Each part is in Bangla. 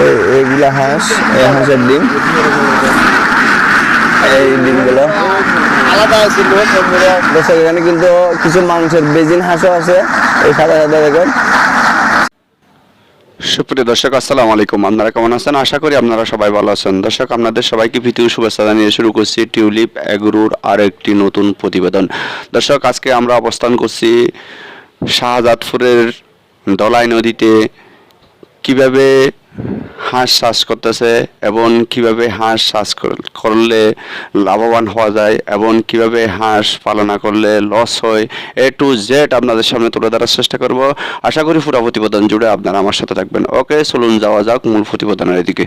এই- হাঁস হাঁসের ডিম এই ডিমগুলো আলাদা আছে দর্শক এখানে কিন্তু কিছু মাংসের বেজিন হাঁসও আছে। এই সাদা সাদা দেখেন। সুপ্রিয় দর্শক আসসালামু আলাইকুম। আপনারা কেমন আছেন? আশা করি আপনারা সবাই ভালো আছেন। দর্শক আপনাদের সবাইকে প্রীতি শুভেচ্ছা জানিয়ে শুরু করছি টিউলিপ এগুরুর আর একটি নতুন প্রতিবেদন। দর্শক আজকে আমরা অবস্থান করছি শাহজাদপুরের দলাই নদীতে। কীভাবে হাঁস চাষ করতেছে এবং কীভাবে হাঁস চাষ করলে লাভবান হওয়া যায় এবং কীভাবে হাঁস পালনা করলে লস হয় এ টু জেড আপনাদের সামনে তুলে ধরার চেষ্টা করব। আশা করি পুরো প্রতিবেদন জুড়ে আপনারা আমার সাথে থাকবেন। ওকে চলুন যাওয়া যাক মূল প্রতিবেদনের এদিকে।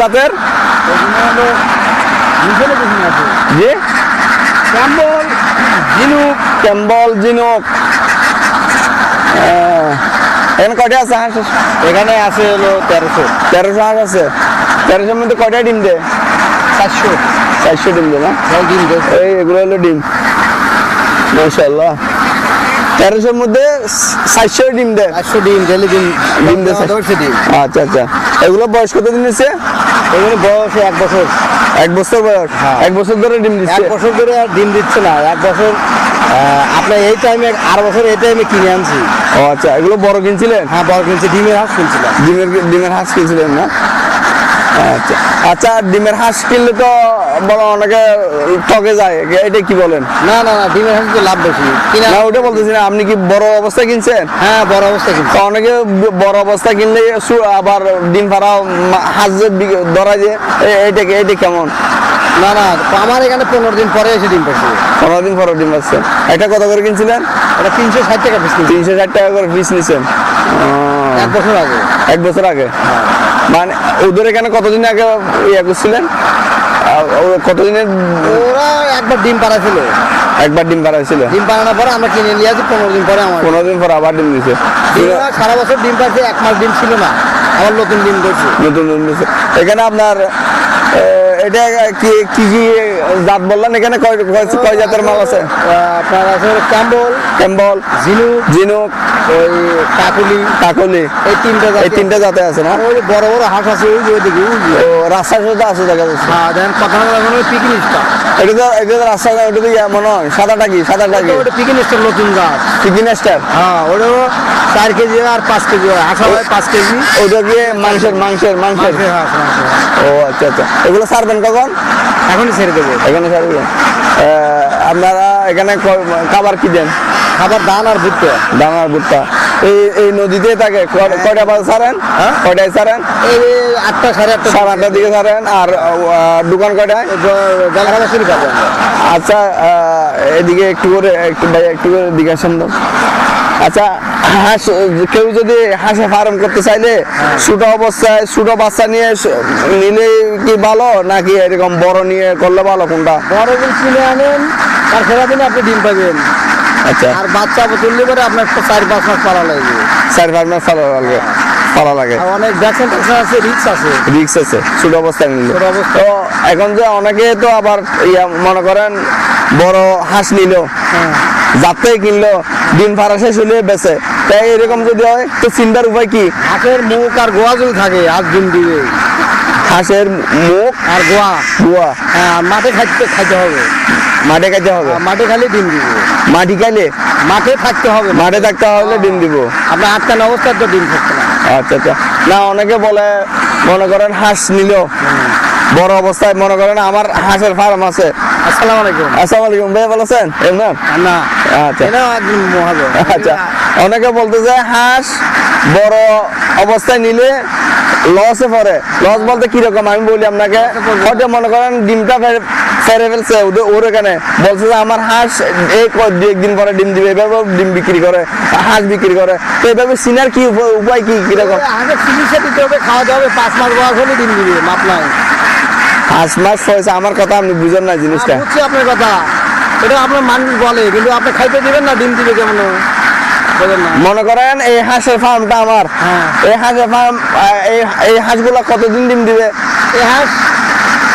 জাতের জি? ক্যাম্বল জিনুক ক্যাম্বল জিনুক আহ, এখানে কয়টা আছে হাঁস? এখানে আছে হলো তেরোশো। তেরোশো হাঁস আছে। তেরোশোর মধ্যে কয়টা ডিম চারশো। চারশো ডিম না? ডিম এই এগুলো হলো ডিম। মাশাল্লাহ তেরোশোর মধ্যে চারশো ডিম দেয়। চারশো ডিম ডেলি ডিম। ডিম ডিম। আচ্ছা আচ্ছা। এগুলো বয়স কত দিন দিচ্ছে এখানে বয়স এক বছর। এক বছর বয়স? হ্যাঁ। এক বছর ধরে ডিম এক বছর ধরে আর ডিম দিচ্ছে না। এক বছর আপনার এই টাইমে আর বছর এই টাইমে কিনে আনছি। ও আচ্ছা এগুলো বড় কিনছিলেন? হ্যাঁ বড় কিনছি ডিমের হাঁস কিনছিলাম। ডিমের ডিমের হাঁস কিনছিলেন না? আচ্ছা আচ্ছা ডিমের হাঁস কিনলে তো বলো অনেকে ঠকে যায়। এটা কি বলেন? না না না ডিমের হাঁস তো লাভ বেশি। না ওটা বলতেছি না আপনি কি বড় অবস্থা কিনছেন? হ্যাঁ বড় অবস্থা কিনছি। তো অনেকে বড় অবস্থা কিনলে আবার ডিম মা- হাঁস ধরা যে এ- এইটা কি- এইটা কেমন? না না আমার এখানে পনেরো দিন পরে এসে ডিম পাচ্ছি। পনেরো দিন পরে ডিম আসছে এটা কত করে কিনছিলেন? এটা তিনশো ষাট টাকা পিস কিনছি। তিনশো ষাট টাকা করে পিস নিছেন। এক বছর আগে। এক বছর আগে? মানে ওদের এখানে কতদিন আগে ইয়ে করছিলেন? কতদিনের ওরা একবার ডিম পাড়াছিল একবার ডিম পাড়াইছিল? ডিম পাড়ানোর পরে আমরা কিনে নিয়ে আসি পনেরো দিন পরে আমার। পনেরো দিন পরে আবার ডিম দিছে। সারা বছর ডিম পাড়ছে এক মাস ডিম ছিল না। আবার নতুন ডিম করছে নতুন ডিম এখানে আপনার এটা কি কি কি জাত বললেন এখানে? কয় কয়- জাতের মাল আছে? আপনার আছে ক্যাম্বল ক্যাম্বল ঝিনুক জিনুক ওই কাকুলি কাকলি। এই তিনটা এই তিনটা জাতে আছে না? ওই বড় বড় হাঁস আছে ওই যে ওইদিকে ও রাস্তার সাথে আছে দেখা যাচ্ছে। হ্যাঁ দেখেন কথা এখন পিকনিকটা এটা তো এটা তো রাস্তা ওটা তো ইয়া মনে হয় সাদাটা কি সাদাটা কি? ওটা পিকনিকটার নতুন স্টার হ্যাঁ ওটাও চার কেজি আর পাঁচ কেজি হয়। হাঁসা হয় পাঁচ কেজি। ওটা কি মাংসের মাংসের মাংসের? মাংসের মাংসের। হাঁস। ও আচ্ছা আচ্ছা। এগুলো ছাড়বেন কখন? এখনই ছেড়ে দেবো। এখানে ছাড়বেন আহ, আপনারা এখানে খাবার কি দেন? খাবার ধান আর ভুট্টা। দানার ভুট্টা। এই এই নদীতে থাকে কয়- কয়টা বাজে ছাড়েন হ্যাঁ? কয়টায় ছাড়েন এই আটটা সাড়ে আটটা সাড়ে আটটার দিকে ছাড়েন আর দোকান কয়টায়? জল শুরু আচ্ছা এদিকে একটু করে একটু ভাই একটু করে দিকে আসেন আচ্ছা হাঁস কেউ যদি হাঁসে ফার্ম করতে চাইলে ছোট অবস্থায় ছোট বাচ্চা নিয়ে নিলে কি ভালো? নাকি এরকম বড় নিয়ে করলে ভালো কোনটা? বড় দিন কিনে আনেন তার সেরা দিনে আপনি ডিম পাবেন। আচ্ছা। আর বাচ্চা তুললে পরে আপনার চার পাঁচ মাস পালা লাগবে। চার ফার্মে ফালা লাগে ফালা লাগে। অনেক ভ্যাকসিন আছে রিক্স আছে। রিক্স আছে ছোট অবস্থায় নিলে। তো এখন যে অনেকে তো আবার ইয়া মনে করেন বড় হাঁস নিল। হ্যাঁ। যাতে কিনলো ডিম ফারা শেষ হলে বেচে। তাই এরকম যদি হয় তো চিন্তার উপায় কি? হাঁসের মুখ আর গোয়া যদি থাকে হাঁস ডিম দিবে। হাঁসের মুখ আর গোয়া। গুয়া? হ্যাঁ মাঠে খাইতে খাইতে হবে। মাঠে খাইতে হবে? মাঠে খালি ডিম দিবে। মাটি খাইলে? মাঠে থাকতে হবে। মাঠে থাকতে হলে ডিম দিব। আপনার আটকান অবস্থায় তো ডিম থাকতে না আচ্ছা আচ্ছা। না অনেকে বলে মনে করেন হাঁস নিল। বড় অবস্থায় মনে করেন আমার হাঁসের ফার্ম আছে। আসসালামু আলাইকুম। আসসালামু আলাইকুম ভাই ভালো আছেন? এমন না। আচ্ছা। আচ্ছা। অনেকে বলতে যায় হাঁস বড় অবস্থায় নিলে লসে পড়ে। লস বলতে কীরকম আমি বলি আপনাকে হয়তো মনে করেন ডিমটা ফের- ফেলছে ওর এখানে। বলছে যে আমার হাঁস এই দু একদিন পরে ডিম দিবে। এভাবে ডিম বিক্রি করে হাঁস বিক্রি করে। তো এভাবে সিনার কি উপ- উপায় কি কীরকম? আগে চিকিৎসা দিতে হবে খাওয়াতে হবে পাঁচ মাস বয়স হলে ডিম দিবে মাপ নাই। হাঁস মাস হয়েছে আমার কথা আপনি বুঝেন না জিনিসটা। বুঝছি আপনার কথা। এটা আপনার মানুষ বলে কিন্তু আপনি খাইতে দিবেন না ডিম দিবে কেমন? মনে করেন এই হাঁসের ফার্মটা আমার। হ্যাঁ। এই হাঁসের ফার্ম এই হাঁসগুলো কতদিন ডিম দিবে? এই হাঁস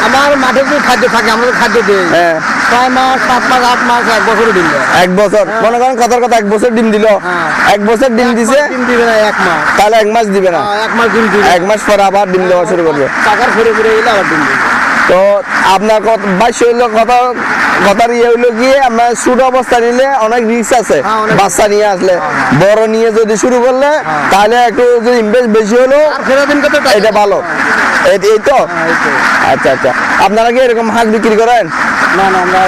আমার মাঠে যে খাদ্য থাকে আমাদের খাদ্য দেয় হ্যাঁ। ছয় মাস সাত মাস আট মাস এক বছরও ডিম দেয়। এক বছর। মনে করেন কথার কথা এক বছর ডিম দিল। হ্যাঁ। এক বছর ডিম দিছে ডিম দিবে না এক মাস। তাহলে এক মাস দিবে না। হ্যাঁ, এক মাস ডিম দিবে। এক মাস পরে আবার ডিম দেওয়া শুরু করবে। টাকার ফিরে ফিরে এলে আবার ডিম দিবে। তো আপনার বাইশ হইল কথা কথার ইয়ে হইল কি আপনার ছোট অবস্থা নিলে অনেক রিস্ক আছে। হ্যাঁ, বাচ্চা নিয়ে আসলে। বড় নিয়ে যদি শুরু করলে তাহলে একটু যদি ইনভেস্ট বেশি হলো? এটা ভালো। এই এই তো? হ্যাঁ, এই তো। আচ্ছা আচ্ছা। আপনারা কি এরকম হাঁস বিক্রি করেন? না না আমরা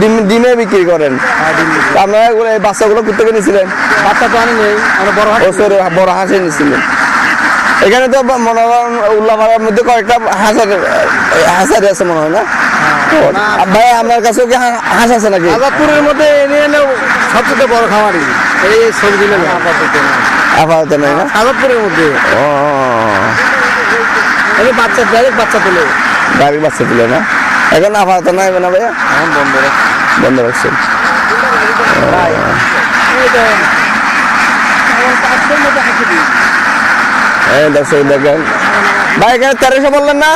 ডিম ডিমে বিক্রি করেন। হ্যাঁ, আপনারা এই বাচ্চাগুলো কোথেকে নিয়েছিলেন বাচ্চা তো আনি নেই আমরা বড় বড় হাঁসে নিয়েছিলেন এখানে তো মনে করেন উল্লাপাড়ার মধ্যে কয়েকটা হাঁসের হাঁসারি আছে মনে হয় না? আর ভাই আপনার কাছেও কি হা- হাঁস আছে নাকি? আজাদপুরের মধ্যে এনে এনে সবচেয়ে বড় খামারই এই সবজি নেই। আপাতত নেই। না? আজাদপুরের মধ্যে। ও। এই বাচ্চা ডাইরেক্ট বাচ্চা তোলে। গাড়ি বাচ্চা দিল না? এখন আপাতত নাই না ভাইয়া? এখন বন্ধ বন্ধ রাখছেন। এই দর্শক দেখেন। ভাই এখানে তেরোশো বললেন না?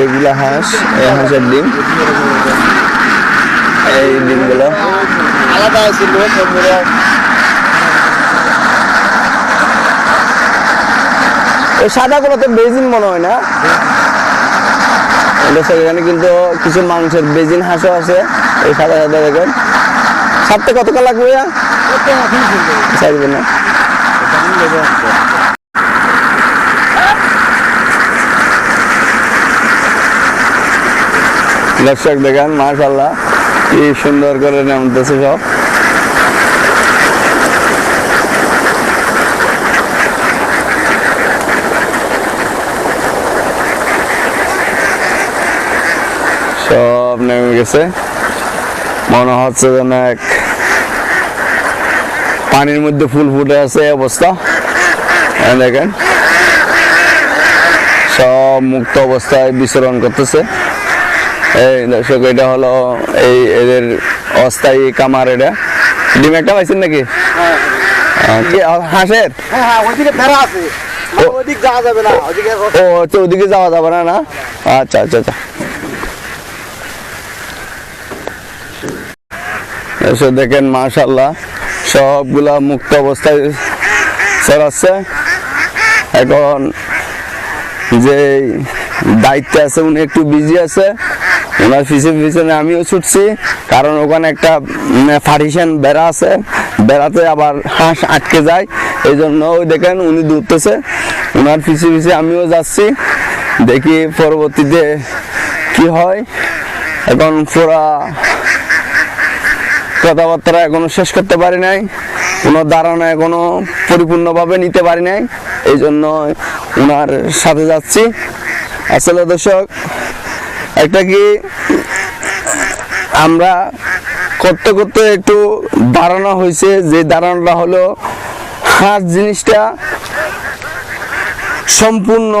এইগুলা হাঁস এই হাঁসের ডিম। এই ডিমগুলো। আলাদা এই সাদাগুলো তো বেজিন মনে হয় না? এখানে কিন্তু কিছু মাংসের বেজিন হাঁসও আছে। এই সাদা সাদা দেখেন। কত কাল লাগবে? চাইবে না। দর্শক দেখেন মাশাল্লাহ কি সুন্দর করে নামতেছে সব। সব নেমে গেছে। মনে হচ্ছে যেন এক পানির মধ্যে ফুল ফুটে আছে অবস্থা। দেখেন। সব মুক্ত অবস্থায় বিচরণ করতেছে। এই দর্শক এটা হলো এই এদের অস্থায়ী কামার এটা। ডিম একটা পাইছেন নাকি? আহ, হাঁসের? হ্যাঁ হ্যাঁ আছে। ও। আচ্ছা ওদিকে যাওয়া যাবে না না? আচ্ছা আচ্ছা আচ্ছা। দেখেন মাশাল্লাহ সবগুলা মুক্ত অবস্থায় চড়াচ্ছে এখন যে দায়িত্বে আছে, উনি একটু বিজি আছে। ওনার পিছনে পিছনে আমিও ছুটছি। কারণ ওখানে একটা ফার্টিশন বেড়া আছে। বেড়াতে আবার হাঁস আটকে যায়। এই জন্য ওই দেখেন উনি দৌড়তেছে। ওনার পিছে পিছে আমিও যাচ্ছি। দেখি পরবর্তীতে কি হয়। এখন পুরা কথাবার্তা এখনও শেষ করতে পারি নাই, কোনো ধারণা এখনও পরিপূর্ণভাবে নিতে পারি নাই, এই জন্য ওনার সাথে যাচ্ছি। আসলে দর্শক, একটা কি আমরা করতে করতে একটু ধারণা হয়েছে, যে ধারণাটা হলো হাঁস জিনিসটা সম্পূর্ণ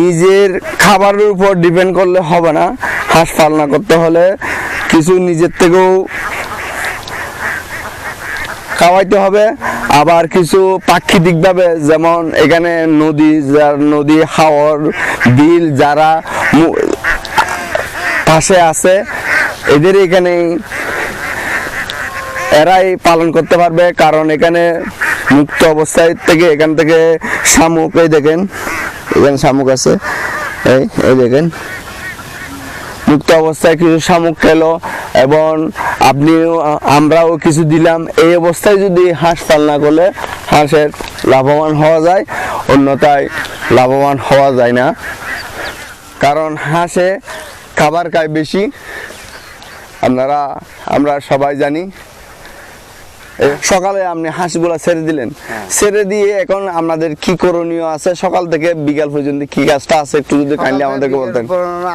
নিজের খাবারের উপর ডিপেন্ড করলে হবে না। হাঁস পালনা করতে হলে কিছু নিজের থেকেও খাওয়াইতে হবে। আবার কিছু প্রাকৃতিকভাবে যেমন এখানে নদী, যার নদী, হাওর, বিল, যারা পাশে আছে, এদের এখানে এরাই পালন করতে পারবে। কারণ এখানে মুক্ত অবস্থায় থেকে, এখান থেকে শামুক, এই দেখেন, এখানে শামুক আছে। এই এই দেখেন। মুক্ত অবস্থায় কিছু শামুক খেলো এবং আপনিও, আমরাও কিছু দিলাম। এই অবস্থায় যদি হাঁস পালনা করলে হাঁসের লাভবান হওয়া যায়, অন্যথায় লাভবান হওয়া যায় না। কারণ হাঁসে খাবার খায় বেশি। আপনারা, আমরা সবাই জানি সকালে আপনি হাঁসগুলা ছেড়ে দিলেন। ছেড়ে দিয়ে এখন আপনাদের কি করণীয় আছে? সকাল থেকে বিকাল পর্যন্ত কি কাজটা আছে? একটু যদি কাইন্ডলি আমাদেরকে বলতেন।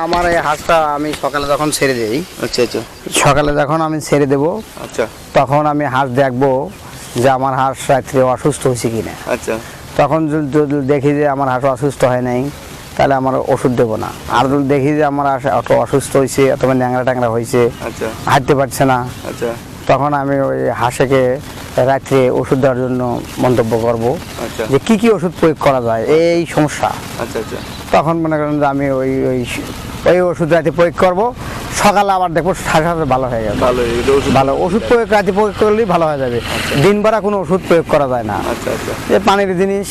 আমার এই হাঁসটা আমি সকালে যখন ছেড়ে দেই আচ্ছা আচ্ছা। সকালে যখন আমি ছেড়ে দেব আচ্ছা। তখন আমি হাঁস দেখব যে আমার হাঁস রাত্রে অসুস্থ হয়েছে কিনা। আচ্ছা। তখন যদি দেখি যে আমার হাঁস অসুস্থ হয় নাই তাহলে আমার ওষুধ দেবো না। আর যদি দেখি যে আমার হাঁস অত অসুস্থ হয়েছে অথবা ন্যাংরা ট্যাংরা হয়েছে আচ্ছা। হাঁটতে পারছে না আচ্ছা। তখন আমি ওই হাঁসেকে রাত্রে ওষুধ দেওয়ার জন্য মন্তব্য করব আচ্ছা। যে কি কি ওষুধ প্রয়োগ করা যায় এই সমস্যা। আচ্ছা আচ্ছা। তখন মনে করেন যে আমি ওই ওই ওই ওষুধ রাতে প্রয়োগ করব সকালে আবার দেখব সাথে সাথে ভালো হয়ে যাবে ভালো ওষুধ প্রয়োগ রাতে প্রয়োগ করলেই ভালো হয়ে যাবে। দিন ভরা কোনো ওষুধ প্রয়োগ করা যায় না। যে পানির জিনিস।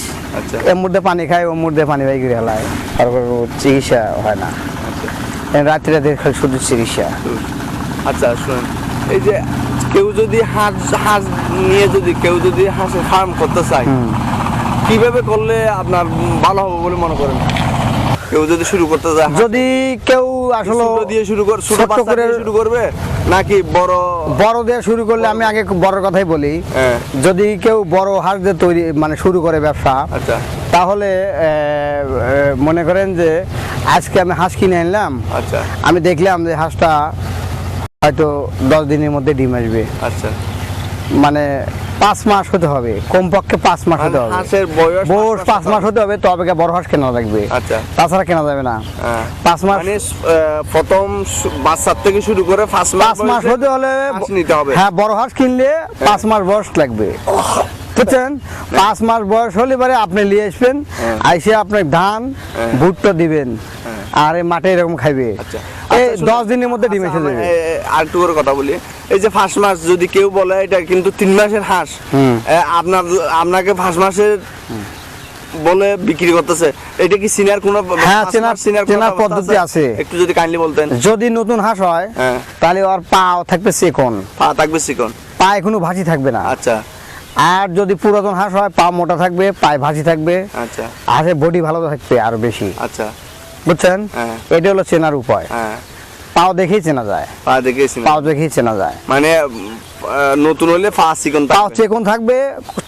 এর মধ্যে পানি খায় ওর মধ্যে পানি বাই করে হেলায়। তারপর চিকিৎসা হয় না। রাত্রি রাতে খালি শুধু চিকিৎসা। আচ্ছা শুনুন। এই যে কেউ যদি হাঁস হাঁস নিয়ে যদি কেউ যদি হাঁসের ফার্ম করতে চায় কীভাবে করলে আপনার ভালো হবে বলে মনে করেন? কেউ যদি শুরু করতে চায় যদি কেউ আসলে দিয়ে শুরু কর ছোট বাচ্চা দিয়ে শুরু করবে নাকি বড়? বড় দিয়ে শুরু করলে আমি আগে বড় কথাই বলি। হ্যাঁ। যদি কেউ বড় হাঁস দিয়ে তৈরি মানে শুরু করে ব্যবসা আচ্ছা। তাহলে মনে করেন যে আজকে আমি হাঁস কিনে আনলাম। আচ্ছা। আমি দেখলাম যে হাঁসটা হয়তো দশ দিনের মধ্যে ডিম আসবে। আচ্ছা। মানে পাঁচ মাস হতে হবে কমপক্ষে পাঁচ মাস হতে মানে হবে। হাঁসের বয়স বয়স পাঁচ মাস হতে হবে তবে বড় হাঁস কেনা লাগবে। আচ্ছা। তাছাড়া কেনা যাবে না। হ্যাঁ। পাঁচ মাস মানে প্রথম বাচ্চার থেকে শুরু করে পাঁচ মাস মাস হতে হলে নিতে হবে। হ্যাঁ বড় হাঁস কিনলে পাঁচ মাস বয়স লাগবে। বুঝছেন? পাঁচ মাস বয়স হলে পরে আপনি নিয়ে আসবেন হ্যাঁ। আইসে আপনার ধান ভুট্টা দিবেন আর এই মাঠে এরকম খাইবে। আচ্ছা। এই আচ্ছা, দশ দিনের মধ্যে ডিম আচ্ছা, এসে যাবে এ, এ, আর একটু করে কথা বলি। এই যে ফার্স্ট মাস যদি কেউ বলে এটা কিন্তু তিন মাসের হাঁস। আপনার আপনাকে ফার্স্ট মাসের বলে বিক্রি করতেছে। এটা কি সিনিয়র কোনো হ্যাঁ, চেনার- চেনার পদ্ধতি আছে। একটু যদি কাইন্ডলি বলতেন। যদি নতুন হাঁস হয় হ্যাঁ। তাহলে ওর পা থাকবে চেকন। পা থাকবে চিকন। পা এখনও ভাজি থাকবে না। আচ্ছা। আর যদি পুরাতন হাঁস হয় পা মোটা থাকবে পায়ে ভাজি থাকবে। আচ্ছা। হাঁসের বডি ভালো থাকবে আরও বেশি। আচ্ছা। বুঝছেন? হ্যাঁ। এটা হলো চেনার উপায়। হ্যাঁ। পাও দেখেই চেনা যায়। পা দেখেছি পাও দেখেই চেনা যায়। মানে নতুন হলে পা চিকন পাও চেকন থাকবে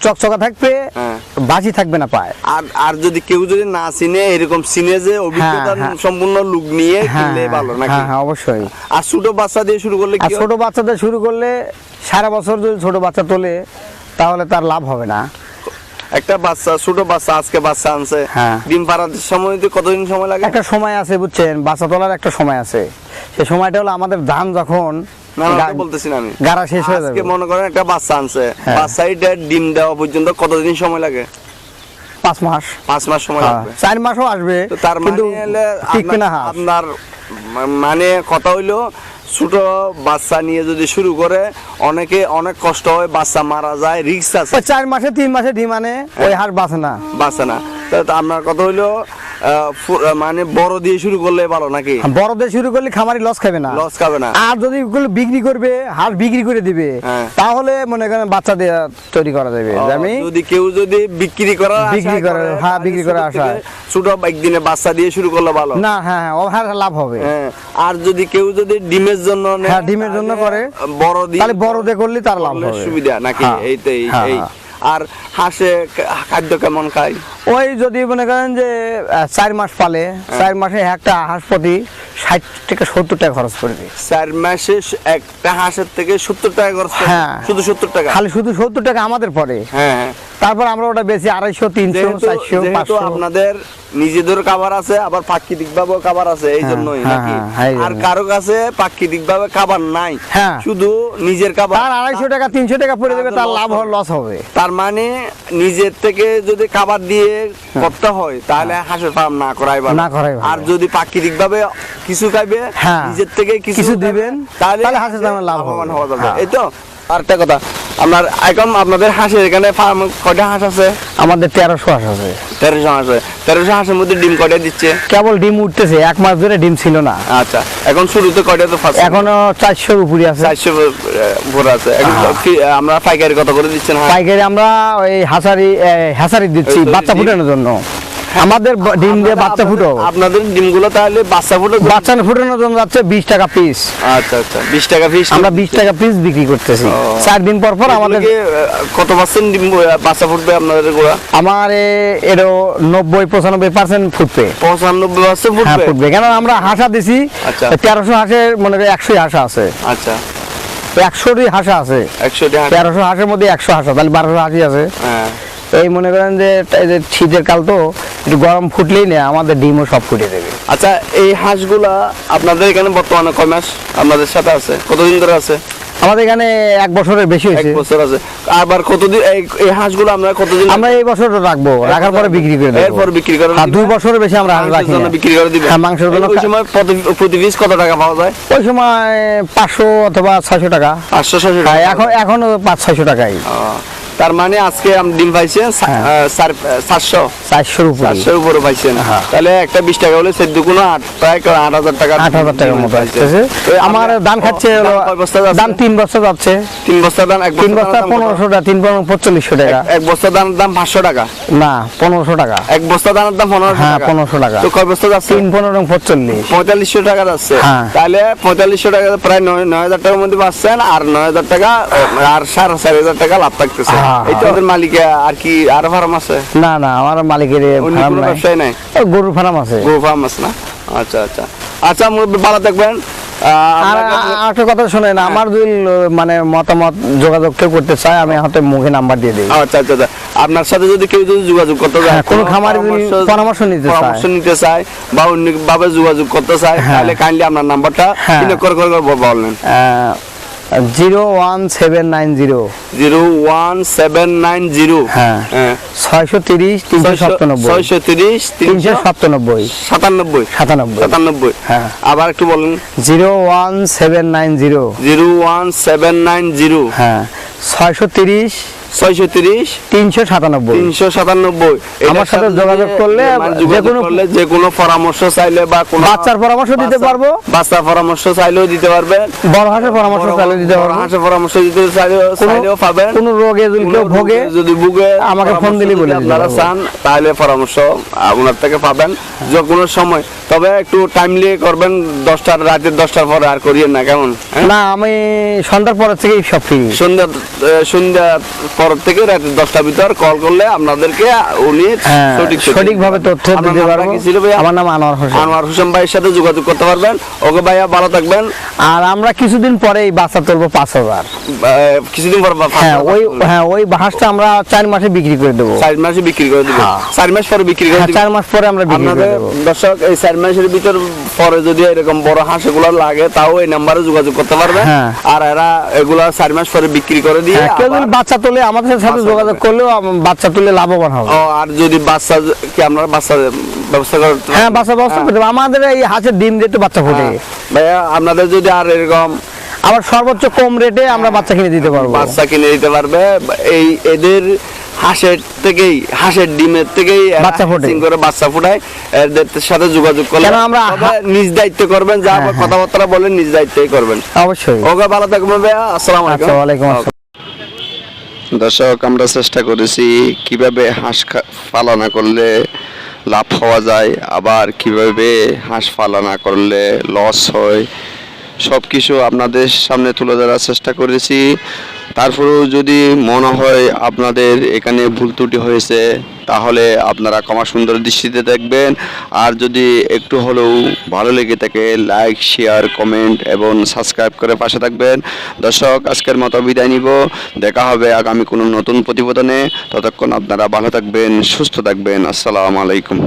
চকচকা থাকবে হ্যাঁ। বাজি থাকবে না পায়। আর আর যদি কেউ যদি না চিনে এরকম চিনে যে অভিজ্ঞতা হ্যাঁ। সম্পূর্ণ লুক নিয়ে হ্যাঁ কিনলে ভালো নাকি? হ্যাঁ হ্যাঁ অবশ্যই। আর ছোট বাচ্চা দিয়ে শুরু করলে আর কি হয়? ছোট বাচ্চাদের শুরু করলে সারা বছর যদি ছোট বাচ্চা তোলে তাহলে তার লাভ হবে না। একটা বাচ্চা ছোট বাচ্চা আজকে বাচ্চা আনছে। হ্যাঁ। ডিম পাড়ার সময় তো কতদিন সময় লাগে? একটা সময় আছে বুঝছেন? বাচ্চা তোলার একটা সময় আছে। সে সময়টা হলো আমাদের ধান যখন না না, গা- ওটা বলতেছি আমি। গাড়া শেষ হয়ে যাবে। মনে করেন একটা বাচ্চা আনছে। হ্যাঁ। ডিম দেওয়া পর্যন্ত কতদিন সময় লাগে? পাঁচ মাস। পাঁচ মাস সময় হ্যাঁ, লাগবে। চার মাসও আসবে তার মানে কিন্তু না আপনার- হাঁস। আপনার মা- মানে কথা হইল ছোট বাচ্চা নিয়ে যদি শুরু করে অনেকে অনেক কষ্ট হয় বাচ্চা মারা যায় রিক্স আছে। চার মাসে তিন মাসে ডিমানে ওই হার বাঁচে না। বাঁচে না। আপনার কথা হইল মানে বড় দিয়ে শুরু করলে ভালো নাকি? বড়দের শুরু করলে খামারি লস খাবে না। লস খাবে না। আর যদি বিক্রি করবে হাঁস বিক্রি করে দিবে হ্যাঁ। তাহলে মনে করেন বাচ্চা দিয়ে তৈরি করা যাবে। আমি যদি কেউ যদি বিক্রি করার বিক্রি করার- করে, হ্যাঁ, বিক্রি করার থেকে আশায়। ছোট একদিনে বাচ্চা দিয়ে শুরু করলে ভালো। না হ্যাঁ হ্যাঁ লাভ হবে। হ্যাঁ আর যদি কেউ যদি ডিমের জন্য হ্যাঁ, ডিমের জন্য করে। বড় দিয়ে তাহলে বড়দে করলে তার লাভ হবে। সুবিধা নাকি? হ্যাঁ, এই আর হাঁসে খাদ্য কেমন খায়? ওই যদি মনে করেন যে চার মাস পালে হ্যাঁ। চার মাসে একটা হাঁস প্রতি ষাট থেকে সত্তর টাকা খরচ পড়বে চার মাসে একটা হাঁসের থেকে সত্তর টাকা খরচ হ্যাঁ। শুধু সত্তর টাকা? খালি শুধু সত্তর টাকা আমাদের পড়ে হ্যাঁ হ্যাঁ। তারপর আমরা ওটা বেশি আড়াইশো তিনশো চারশো পাঁচশো। আপনাদের নিজেদের খাবার আছে আবার প্রাকৃতিক ভাবে খাবার আছে এই হ্যাঁ, জন্যই হ্যাঁ, নাকি? হ্যাঁ, আর কারও কাছে প্রাকৃতিক ভাবে খাবার নাই। শুধু নিজের খাবার। তার আড়াইশো টাকা তিনশো টাকা পড়ে দেবে তার লাভ। লস হবে। তার মানে নিজের থেকে যদি খাবার দিয়ে করতে হয় তাহলে হাঁসের ফার্ম না করাই ভালো। না করাই আর যদি প্রাকৃতিক ভাবে কিছু খাইবে। নিজের থেকে কিছু কিছু দিবেন, তাহলে হাঁসের লাভ লাভবান হওয়া যাবে। এই তো আরেকটা কথা। আপনার এখন আপনাদের হাঁসের এখানে ফার্ম কয়টা হাঁস আছে? আমাদের তেরোশো হাঁস আছে। তেরোশো হাঁস আছে। তেরোশো হাঁসের মধ্যে ডিম কয়টা দিচ্ছে? কেবল ডিম উঠতেছে এক মাস ধরে ডিম ছিল না। আচ্ছা এখন শুরুতে কয়টা তো ফার্স্ট? এখনও চারশোর উপরে আছে। চারশো ভোর আছে। আমরা পাইকারি কত করে দিচ্ছেন পাইকারি আমরা ওই হাসারি হাসারি দিচ্ছি বাচ্চা ফুটানোর জন্য। আমাদের ডিম দিয়ে বাচ্চা ফুটো। আপনাদের ডিমগুলো তাহলে বাচ্চা ফুটো বাচ্চা ফুটানোর জন্য যাচ্ছে বিশ টাকা পিস আচ্ছা আচ্ছা। বিশ টাকা পিস আমরা বিশ টাকা পিস বিক্রি করতেছি। চার দিন পর পর আমাদের কত পার্সেন্ট ডিম বাচ্চা ফুটবে আপনাদেরগুলা আমার এ- এরও নব্বই পঁচানব্বই পার্সেন্ট ফুটবে। পঁচানব্বই বাচ্চা হ্যাঁ ফুটবে? ফুটবে। কেন আমরা হাঁসা দিছি আচ্ছা। তেরোশো হাঁসের মনে করি একশোই হাঁসা আছে। আচ্ছা। একশোরই হাঁসা আছে। একশো টাকা তেরোশো হাঁসের মধ্যে একশো হাঁসা তাহলে বারোশো হাঁসি আছে। হ্যাঁ। এই মনে করেন যে শীতের কাল তো একটু গরম ফুটলেই না আমাদের ডিমও সব ফুটে দেবে আচ্ছা এই হাঁসগুলা আপনাদের এখানে বর্তমানে কয় মাস আপনাদের সাথে আছে? কতদিন ধরে আছে? আমাদের এখানে এক বছরের বেশি হয়েছে। এক বছর আছে। আবার কতদিন এই হাঁসগুলো আমরা কতদিন আমরা এই বছর রাখব রাখার পরে বিক্রি করে দেবো। এরপর বিক্রি করে আর দুই বছরের বেশি আমরা হাঁস রাখি না। বিক্রি করে দিবেন। হ্যাঁ মাংসের জন্য ওই সময় প্রতি- প্রতি পিস কত টাকা পাওয়া যায়? ওই সময় পাঁচশো অথবা ছয়শো টাকা। পাঁচশো ছশো হ্যাঁ, টাকা এখন এখন পাঁচ ছয়শো টাকাই। ও, তার মানে আজকে ডিম পাইছেন সা- হ্যাঁ। চারশোর উপরে। চারশোর উপরে পাইছেন হ্যাঁ। তাহলে একটা বিশ টাকা হলে চোদ্দ কোনো আট প্রায় আট হাজার টাকা আট হাজার টাকার মতো আসতেছে। আমার ধান খাচ্ছে? দাম তিন বস্তা যাচ্ছে। তিন বস্তা দাম এক তিন বস্তা দাম? পনেরোশো টাকা তিন পনেরো পঁচল্লিশশো টাকা। এক বস্তা দাম দাম পাঁচশো টাকা? না পনেরোশো টাকা। এক বস্তা দামের দাম পনেরোশো হ্যাঁ, 1500 টাকা। তো কয় বস্তা যাচ্ছে? তিন পনেরো পঁচল্লিশ। পঁয়তাল্লিশশো টাকা যাচ্ছে। হ্যাঁ। তাহলে পঁয়তাল্লিশশো টাকা প্রায় নয় নয় হাজার টাকার মধ্যে পাচ্ছেন আর নয় হাজার টাকা আর সাড়ে চার হাজার টাকা লাভ থাকতেছে। এই তো। ওদের আর কি আর ফার্ম আছে? না না আমার মালিকের ফার্ম নাই। ব্যবসায় নাই? গরুর ফার্ম আছে। গরু ফার্ম আছে না? আচ্ছা আচ্ছা। আচ্ছা মুরব্বী ভালো থাকবেন। আর আপনার কাছে- আ- একটা কথা শোনেন আমার যদি মানে মতামত যোগাযোগ কেউ করতে চায় আমি হাতে মুখে নাম্বার দিয়ে দিই। আচ্ছা আচ্ছা আচ্ছা। আপনার সাথে যদি কেউ যদি যোগাযোগ করতে চায় হ্যাঁ, কোনো খামারি পরামর্শ- নিতে চায়। পরামর্শ নিতে চায় বা অন্য ভাবে যোগাযোগ করতে চায় হ্যাঁ। তাহলে কাইন্ডলি আপনার নাম্বারটা করে করে বলেন। Zero one seven nine zero. Zero one seven nine zero. হ্যাঁ। ছয়শো তিরিশ তিনশো সাতানব্বই। ছয়শো তিরিশ তিনশো সাতানব্বই। সাতানব্বই। সাতানব্বই। সাতানব্বই। হ্যাঁ। আবার একটু বলেন। Zero one seven nine zero. Zero one seven nine zero. হ্যাঁ। ছয়শো তিরিশ ছয়শো তিরিশ? তিনশো সাতানব্বই। তিনশো সাতানব্বই। আমার সাথে যোগাযোগ করলে যে কোনো- করলে যে কোনো পরামর্শ চাইলে বা কোনো বাচ্চার পরামর্শ দিতে পারব। বাচ্চার পরামর্শ চাইলেও দিতে পারবে বড় হাঁসের পরামর্শ চালিয়ে দিতে পারব। হাঁসের পরামর্শ দিতে চাইলেও চাইলেও পাবেন। কোনো রোগে যদি কেউ ভোগে যদি ভুগে আমাকে ফোন যদি বলে আপনারা চান তাহলে পরামর্শ আপনার থেকে পাবেন। যে কোনো সময়। তবে একটু টাইমলি করবেন দশটার রাতের দশটার পরে আর করিয়েন না কেমন? হ্যাঁ? না আমি সন্ধ্যার পর থেকেই সব ফ্রি সন্ধ্যা সন্ধ্যা পর থেকে রাতের দশটার ভিতর কল করলে আপনাদেরকে উনি হ্যাঁ, সঠিক সঠিক সঠিকভাবে তথ্য দিতে পারব? আমার নাম আনোয়ার হোসেন। আনোয়ার হোসেন ভাইয়ের সাথে যোগাযোগ করতে পারবেন। ওকে ভাইয়া ভালো থাকবেন। আর আমরা কিছুদিন পরেই বাচ্চা তুলবো পাঁচ হাজার। কিছুদিন পর হ্যাঁ ওই হ্যাঁ ওই হাঁসটা আমরা চার মাসে বিক্রি করে দেবো। চার মাসে বিক্রি করে দিবেন হ্যাঁ। চার মাস পরে বিক্রি করে হ্যাঁ, চার মাস পরে আমরা বিক্রি করে দেবো। দর্শক এই চার মাসের ভিতর পরে যদি এরকম বড় হাঁসগুলো লাগে তাও এই নাম্বারে যোগাযোগ করতে পারবে। আর এরা এগুলা চার মাস পরে বিক্রি করে দিয়ে কেউ বাচ্চা তুলে আমাদের সাথে যোগাযোগ। করলেও বাচ্চা তুলে লাভবান হবে আর যদি বাচ্চা কি আমরা বাচ্চা ব্যবস্থা করতে হ্যাঁ বাচ্চা ব্যবস্থা করতে হবে। আমাদের এই হাঁসের ডিম দিয়ে একটু বাচ্চা ফোটে হ্যাঁ। ভাইয়া আপনাদের যদি আর এরকম আবার সর্বোচ্চ কম রেটে আমরা বাচ্চা কিনে দিতে পারব বাচ্চা কিনে দিতে পারবে এই এদের হাঁসের থেকেই হাঁসের ডিমের থেকেই বাচ্চা ফোটে। করে বাচ্চা ফুটায় এদের সাথে যোগাযোগ করলে আমরা নিজ দায়িত্ব করবেন যা হ্যাঁ, হ্যাঁ। কথাবার্তা বলেন নিজ দায়িত্বই করবেন অবশ্যই ওকে ভালো থাকবেন ভাইয়া আসসালামু আচ্ছা আলাইকুম আসসালাম দর্শক, আমরা চেষ্টা করেছি কীভাবে হাঁস পালনা করলে লাভ হওয়া যায়, আবার কীভাবে হাঁস পালনা করলে লস হয় সব কিছু আপনাদের সামনে তুলে ধরার চেষ্টা করেছি। তারপরেও যদি মনে হয় আপনাদের এখানে ভুল ত্রুটি হয়েছে, তাহলে আপনারা ক্ষমা সুন্দর দৃষ্টিতে দেখবেন। আর যদি একটু হলেও ভালো লেগে থাকে লাইক শেয়ার কমেন্ট এবং সাবস্ক্রাইব করে পাশে থাকবেন। দর্শক, আজকের মতো বিদায় নিব। দেখা হবে আগামী কোনো নতুন প্রতিবেদনে। ততক্ষণ আপনারা ভালো থাকবেন, সুস্থ থাকবেন। আসসালামু আলাইকুম।